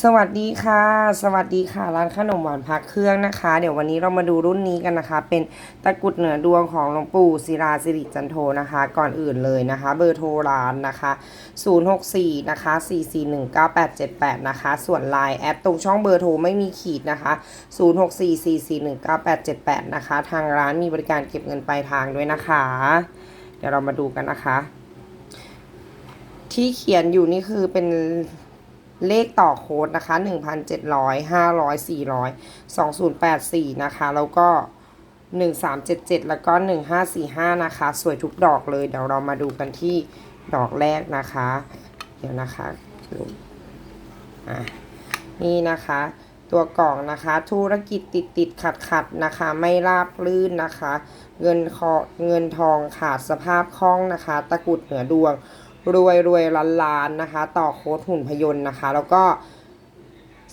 สวัสดีค่ะ สวัสดีค่ะ ร้านขนมหวานพักเครื่องนะคะ เดี๋ยววันนี้เรามาดูรุ่นนี้กันนะคะ เป็นตะกรุดเหนือดวงของหลวงปู่ศิลาสิริจันโทนะคะ ก่อนอื่นเลยนะคะ เบอร์โทรร้านนะคะ 064 นะคะ 4419878 นะคะ ส่วนไลน์แอดตรงช่องเบอร์โทรไม่มีขีดนะคะ 064 4419878นะคะ ทางร้านมีบริการเก็บเงินปลายทางด้วยนะคะ เดี๋ยวเรามาดูกันนะคะ ที่เขียนอยู่นี่คือเป็น เลขต่อโค้ดนะคะ 1,700 500 400 2084 นะคะ แล้วก็ 1377 แล้วก็ 1545 นะคะ สวยทุกดอกเลย เดี๋ยวเรามาดูกันที่ดอกแรกนะคะ เดี๋ยวนะคะอะนี่นะคะ ตัวกล่องนะคะ ธุรกิจติดติดขัดขัดนะคะ ไม่ราบลื่นนะคะ เงินคอเงินทองขาดสภาพคล่องนะคะ ตะกรุดเหนือดวง รวยรวยล้านล้านนะคะ ต่อโค้ดหุ่นพยนต์นะคะ แล้วก็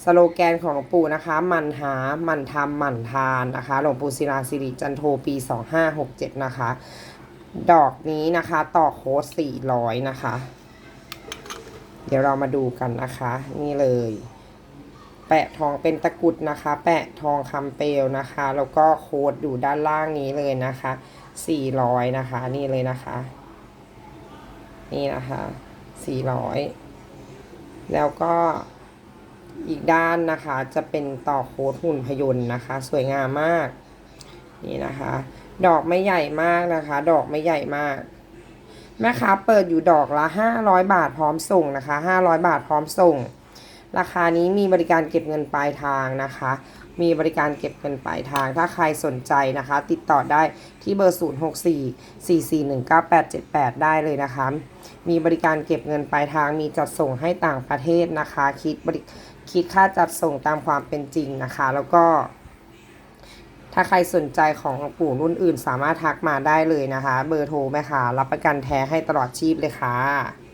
สโลแกนของหลวงปู่นะคะหมันหาหมันทำหมันทานนะคะ หลวงปู่ศิลาสิริจันโทปี 2567 นะคะ ดอกนี้นะคะต่อโค้ด400 นะคะ เดี๋ยวเรามาดูกันนะคะ นี่เลย แปะทองเป็นตะกรุดนะคะ แปะทองคำเปลวนะคะ แล้วก็โค้ดอยู่ด้านล่างนี้เลยนะคะ 400 นะคะ นี่เลยนะคะ นี่นะคะ400 แล้วก็อีกด้านนะคะจะเป็นต่อโค้ดหุ่นพยนต์นะคะ สวยงามมาก นี่นะคะ ดอกไม่ใหญ่มากนะคะ ดอกไม่ใหญ่มาก แม่ค้าเปิดอยู่ดอกละ 500 บาทพร้อมส่งนะคะ 500 บาทพร้อมส่ง ราคานี้มีบริการเก็บเงินปลายทางนะคะ มีบริการเก็บเงินปลายทาง ถ้าใครสนใจนะคะ ติดต่อได้ที่เบอร์ 064 4419878 ได้เลยนะคะ มีบริการเก็บเงินปลายทาง มีจัดส่งให้ต่างประเทศนะคะ คิดบริคิดค่าจัดส่งตามความเป็นจริงนะคะ แล้วก็ ถ้าใครสนใจของหลวงปู่รุ่นอื่นสามารถทักมาได้เลยนะคะ เบอร์โทรแม่ค่ะ รับประกันแท้ให้ตลอดชีพเลยค่ะ